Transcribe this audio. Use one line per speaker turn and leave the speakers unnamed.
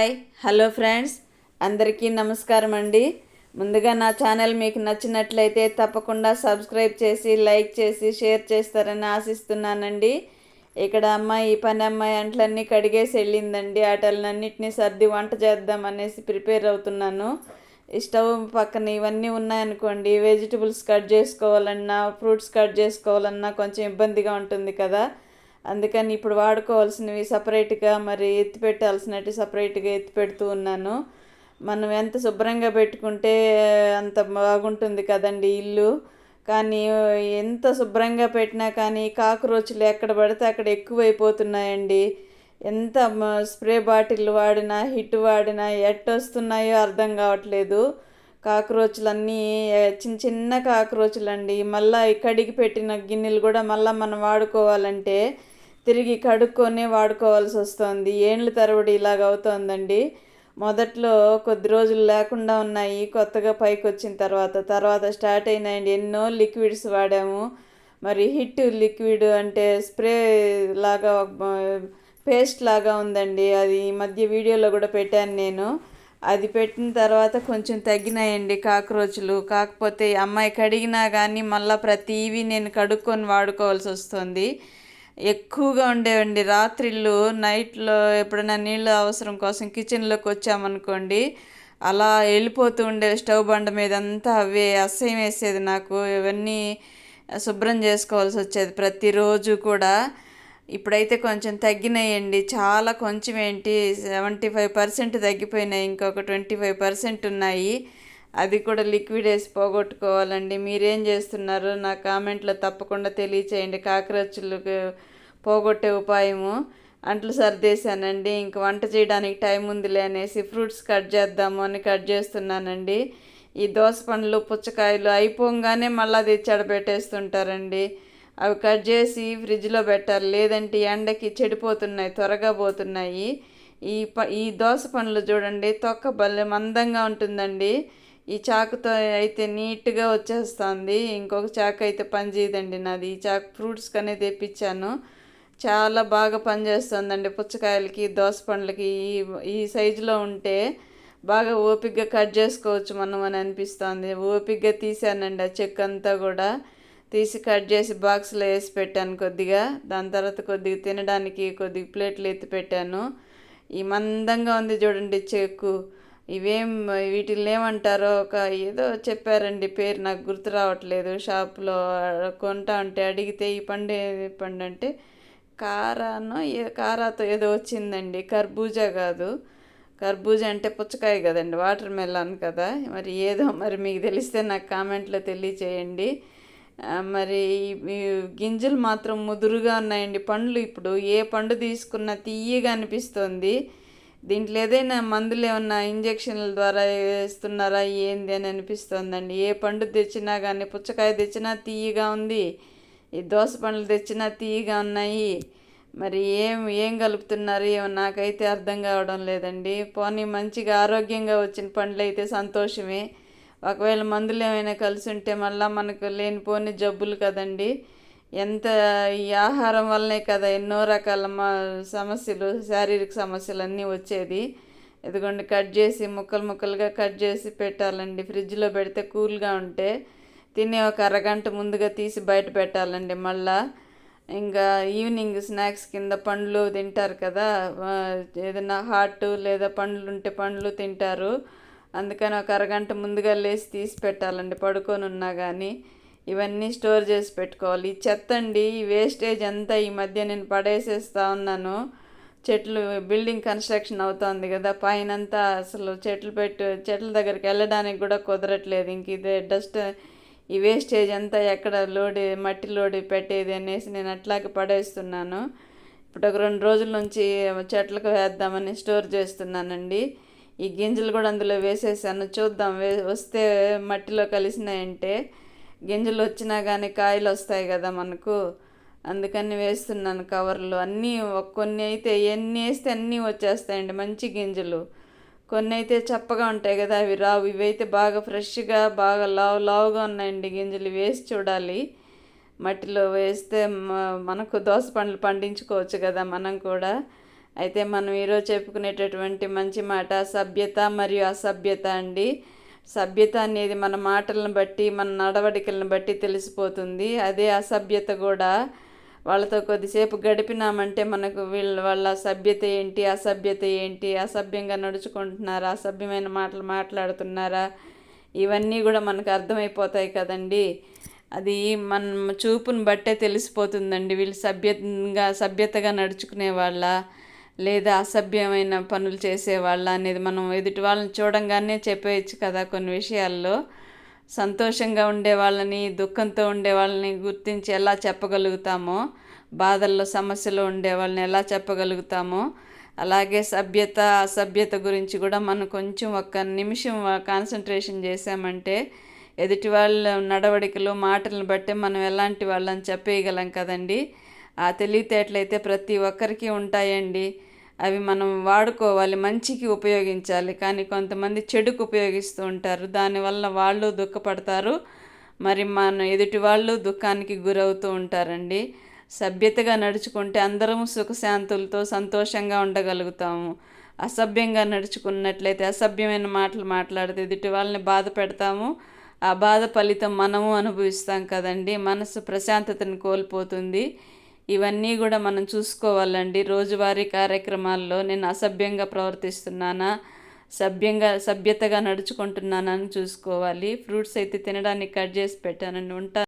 Hi hello friends. అందరికీ నమస్కారం అండి. ముందుగా నా ఛానల్ మీకు నచ్చినట్లయితే తప్పకుండా సబ్స్క్రైబ్ చేసి లైక్ చేసి షేర్ చేస్తారని ఆశిస్తున్నానండి. ఇక్కడ అమ్మాయి ఈ పని అమ్మాయి అంట్లన్నీ కడిగేసి వెళ్ళిందండి. వాటిలన్నింటినీ సర్ది వంట చేద్దాం అనేసి ప్రిపేర్ అవుతున్నాను. స్టవ్ పక్కన ఇవన్నీ ఉన్నాయనుకోండి. వెజిటబుల్స్ కట్ చేసుకోవాలన్నా ఫ్రూట్స్ కట్ చేసుకోవాలన్నా కొంచెం ఇబ్బందిగా ఉంటుంది కదా. అందుకని ఇప్పుడు వాడుకోవాల్సినవి సపరేట్గా మరి ఎత్తి పెట్టాల్సినట్టు సపరేట్గా ఎత్తి పెడుతూ ఉన్నాను. మనం ఎంత శుభ్రంగా పెట్టుకుంటే అంత బాగుంటుంది కదండి ఇల్లు. కానీ ఎంత శుభ్రంగా పెట్టినా కానీ కాక్రోచ్లు ఎక్కడ పడితే అక్కడ ఎక్కువైపోతున్నాయండి. ఎంత స్ప్రే బాటిల్ వాడినా హిట్ వాడినా ఎట్టొస్తున్నాయో అర్థం కావట్లేదు. కాక్రోచ్లన్నీ చిన్న చిన్న కాక్రోచ్లు అండి మళ్ళీ కడిగి పెట్టిన గిన్నెలు కూడా మళ్ళీ మనం వాడుకోవాలంటే తిరిగి కడుక్కొనే వాడుకోవాల్సి వస్తుంది. ఏండ్ల తరబడి ఇలాగ అవుతోందండి. మొదట్లో కొద్ది రోజులు లేకుండా ఉన్నాయి. కొత్తగా పైకి వచ్చిన తర్వాత తర్వాత స్టార్ట్ అయినాయండి. ఎన్నో లిక్విడ్స్ వాడాము. మరి హిట్ లిక్విడ్ అంటే స్ప్రే లాగా పేస్ట్ లాగా ఉందండి. అది ఈ మధ్య వీడియోలో కూడా పెట్టాను నేను. అది పెట్టిన తర్వాత కొంచెం తగ్గినాయండి కాక్రోచ్లు. కాకపోతే అమ్మాయి కడిగినా కానీ మళ్ళీ ప్రతివి నేను కడుక్కొని వాడుకోవాల్సి వస్తుంది. ఎక్కువగా ఉండేవండి. రాత్రిళ్ళు నైట్లో ఎప్పుడైనా నీళ్ళు అవసరం కోసం కిచెన్లోకి వచ్చామనుకోండి అలా వెళ్ళిపోతూ ఉండే స్టవ్ బండ మీద అంతా అవే అసహ్యం వేసేది నాకు. ఇవన్నీ శుభ్రం చేసుకోవాల్సి వచ్చేది ప్రతిరోజు కూడా. ఇప్పుడైతే కొంచెం తగ్గినాయండి. చాలా కొంచెం ఏంటి సెవెంటీ ఫైవ్ పర్సెంట్ తగ్గిపోయినాయి. ఇంకొక ట్వంటీ ఫైవ్ పర్సెంట్ ఉన్నాయి. అది కూడా లిక్విడ్ వేసి పోగొట్టుకోవాలండి. మీరేం చేస్తున్నారు నా కామెంట్లో తప్పకుండా తెలియచేయండి. కాకరొచ్చులకు పోగొట్టే ఉపాయము అంట్లు సర్దేశానండి. ఇంక వంట చేయడానికి టైం ఉందిలే అనేసి ఫ్రూట్స్ కట్ చేద్దాము అని కట్ చేస్తున్నానండి. ఈ దోస పండ్లు పుచ్చకాయలు అయిపోగానే మళ్ళీ అది చెడబెట్టేస్తుంటారండి అవి కట్ చేసి ఫ్రిడ్జ్లో పెట్టాలి. లేదంటే ఎండకి చెడిపోతున్నాయి త్వరగా పోతున్నాయి. ఈ ప ఈ దోస పండ్లు చూడండి తొక్క భలే మందంగా ఉంటుందండి. ఈ చాకుతో అయితే నీట్గా వచ్చేస్తుంది. ఇంకొక చాకు అయితే పనిచేయదండి నాది. ఈ చాకు ఫ్రూట్స్ కనే తెప్పించాను. చాలా బాగా పనిచేస్తుందండి పుచ్చకాయలకి దోస పండ్లకి. ఈ ఈ సైజులో ఉంటే బాగా ఓపిగ్గా కట్ చేసుకోవచ్చు మనం అని అనిపిస్తుంది. ఓపిగ్గా తీసానండి ఆ చెక్ అంతా కూడా. తీసి కట్ చేసి బాక్స్లో వేసి పెట్టాను కొద్దిగా. దాని తర్వాత కొద్దిగా తినడానికి కొద్దిగా ప్లేట్లు ఎత్తి పెట్టాను. ఈ మందంగా ఉంది చూడండి చెక్కు. ఇవేం వీటిల్ని ఏమంటారో ఒక ఏదో చెప్పారండి పేరు నాకు గుర్తు రావట్లేదు. షాప్లో కొంటా ఉంటే అడిగితే ఈ పండు పండు అంటే కారానో ఏ కారాతో ఏదో వచ్చిందండి. కర్బూజా కాదు. కర్బూజా అంటే పుచ్చకాయ కదండి వాటర్ మెలాన్ కదా. మరి ఏదో మరి మీకు తెలిస్తే నాకు కామెంట్లో తెలియచేయండి. మరి గింజలు మాత్రం ముదురుగా ఉన్నాయండి. పండ్లు ఇప్పుడు ఏ పండు తీసుకున్నా తీయగా అనిపిస్తుంది. దీంట్లో ఏదైనా మందులు ఏమన్నా ఇంజక్షన్ల ద్వారా వేస్తున్నారా ఏంది అని అనిపిస్తోందండి. ఏ పండు తెచ్చినా కానీ పుచ్చకాయ తెచ్చినా తీయగా ఉంది. ఈ దోస పండ్లు తెచ్చినా తీయగా ఉన్నాయి. మరి ఏం ఏం కలుపుతున్నారు? ఏమో నాకైతే అర్థం కావడం లేదండి. పోనీ మంచిగా ఆరోగ్యంగా వచ్చిన పండ్లు అయితే సంతోషమే. ఒకవేళ మందులు ఏమైనా కలిసి ఉంటే మళ్ళీ మనకు లేనిపోని జబ్బులు కదండి. ఎంత ఈ ఆహారం వల్లనే కదా ఎన్నో రకాల మా సమస్యలు శారీరక సమస్యలు అన్నీ వచ్చేది. ఇదిగోండి కట్ చేసి ముక్కలు ముక్కలుగా కట్ చేసి పెట్టాలండి. ఫ్రిడ్జ్లో పెడితే కూల్గా ఉంటే తినే ఒక అరగంట ముందుగా తీసి బయట పెట్టాలండి మళ్ళా. ఇంకా ఈవినింగ్ స్నాక్స్ కింద పండ్లు తింటారు కదా ఏదైనా హాట్ లేదా పండ్లు ఉంటే పండ్లు తింటారు. అందుకని ఒక అరగంట ముందుగా లేచి తీసి పెట్టాలండి పడుకొని ఉన్నా కానీ ఇవన్నీ స్టోర్ చేసి పెట్టుకోవాలి. చెత్తండి చెత్త అండి ఈ వేస్టేజ్ అంతా ఈ మధ్య నేను పడేసేస్తా ఉన్నాను. చెట్లు బిల్డింగ్ కన్స్ట్రక్షన్ అవుతోంది కదా పైన అంతా అసలు చెట్లు పెట్టు చెట్ల దగ్గరికి వెళ్ళడానికి కూడా కుదరట్లేదు. ఇంక ఇదే డస్ట్ ఈ వేస్టేజ్ అంతా ఎక్కడ లోడి మట్టి లోడి పెట్టేది అనేసి నేను అట్లాగే పడేస్తున్నాను. ఇప్పుడు ఒక రెండు రోజుల నుంచి చెట్లకు వేద్దామని స్టోర్ చేస్తున్నానండి. ఈ గింజలు కూడా అందులో వేసేసాను. చూద్దాం వే వస్తే మట్టిలో కలిసినాయంటే. గింజలు వచ్చినా కానీ కాయలు వస్తాయి కదా మనకు. అందుకని వేస్తున్నాను కవర్లు. అన్నీ కొన్ని అయితే ఎన్ని వేస్తే అన్నీ వచ్చేస్తాయండి మంచి గింజలు. కొన్ని అయితే చప్పగా ఉంటాయి కదా అవి రావు. ఇవైతే బాగా ఫ్రెష్గా బాగా లావు లావుగా ఉన్నాయండి గింజలు. వేసి చూడాలి. మట్టిలో వేస్తే మనకు దోస పండ్లు పండించుకోవచ్చు కదా మనం కూడా. అయితే మనం ఈరోజు చెప్పుకునేటటువంటి మంచి మాట సభ్యత మరియు అసభ్యత అండి. సభ్యత అనేది మన మాటలను బట్టి మన నడవడికలను బట్టి తెలిసిపోతుంది. అదే అసభ్యత కూడా వాళ్ళతో కొద్దిసేపు గడిపినామంటే మనకు వీళ్ళ వాళ్ళ సభ్యత ఏంటి అసభ్యత ఏంటి అసభ్యంగా నడుచుకుంటున్నారా అసభ్యమైన మాటలు మాట్లాడుతున్నారా ఇవన్నీ కూడా మనకు అర్థమైపోతాయి కదండి. అది మన చూపుని బట్టే తెలిసిపోతుందండి. వీళ్ళు సభ్యంగా సభ్యతగా నడుచుకునే వాళ్ళ లేదా అసభ్యమైన పనులు చేసేవాళ్ళ అనేది మనం ఎదుటి వాళ్ళని చూడంగానే చెప్పేయచ్చు కదా కొన్ని విషయాల్లో. సంతోషంగా ఉండే వాళ్ళని దుఃఖంతో ఉండే వాళ్ళని గుర్తించి ఎలా చెప్పగలుగుతామో బాధల్లో సమస్యలు ఉండే వాళ్ళని ఎలా చెప్పగలుగుతామో అలాగే సభ్యత అసభ్యత గురించి కూడా మనం కొంచెం ఒక్క నిమిషం కాన్సన్ట్రేషన్ చేసామంటే ఎదుటి వాళ్ళ నడవడికలు మాటలను బట్టి మనం ఎలాంటి వాళ్ళని చెప్పేయగలం కదండి. ఆ తెలివితేటలైతే ప్రతి ఒక్కరికి ఉంటాయండి. అవి మనం వాడుకోవాలి మంచికి ఉపయోగించాలి. కానీ కొంతమంది చెడుకు ఉపయోగిస్తూ ఉంటారు. దానివల్ల వాళ్ళు దుఃఖపడతారు. మరి మన ఎదుటి వాళ్ళు దుఃఖానికి గురవుతూ ఉంటారండి. సభ్యతగా నడుచుకుంటే అందరం సుఖశాంతులతో సంతోషంగా ఉండగలుగుతాము. అసభ్యంగా నడుచుకున్నట్లయితే అసభ్యమైన మాటలు మాట్లాడితే ఎదుటి వాళ్ళని బాధ పెడతాము. ఆ బాధ ఫలితం మనము అనుభవిస్తాం కదండి. మనసు ప్రశాంతతను కోల్పోతుంది. ఇవన్నీ కూడా మనం చూసుకోవాలండి. రోజువారీ కార్యక్రమాల్లో నేను అసభ్యంగా ప్రవర్తిస్తున్నానా? సభ్యంగా సభ్యతగా నడుచుకుంటున్నానని చూసుకోవాలి. ఫ్రూట్స్ అయితే తినడానికి కట్ చేసి పెట్టానండి. ఉంటా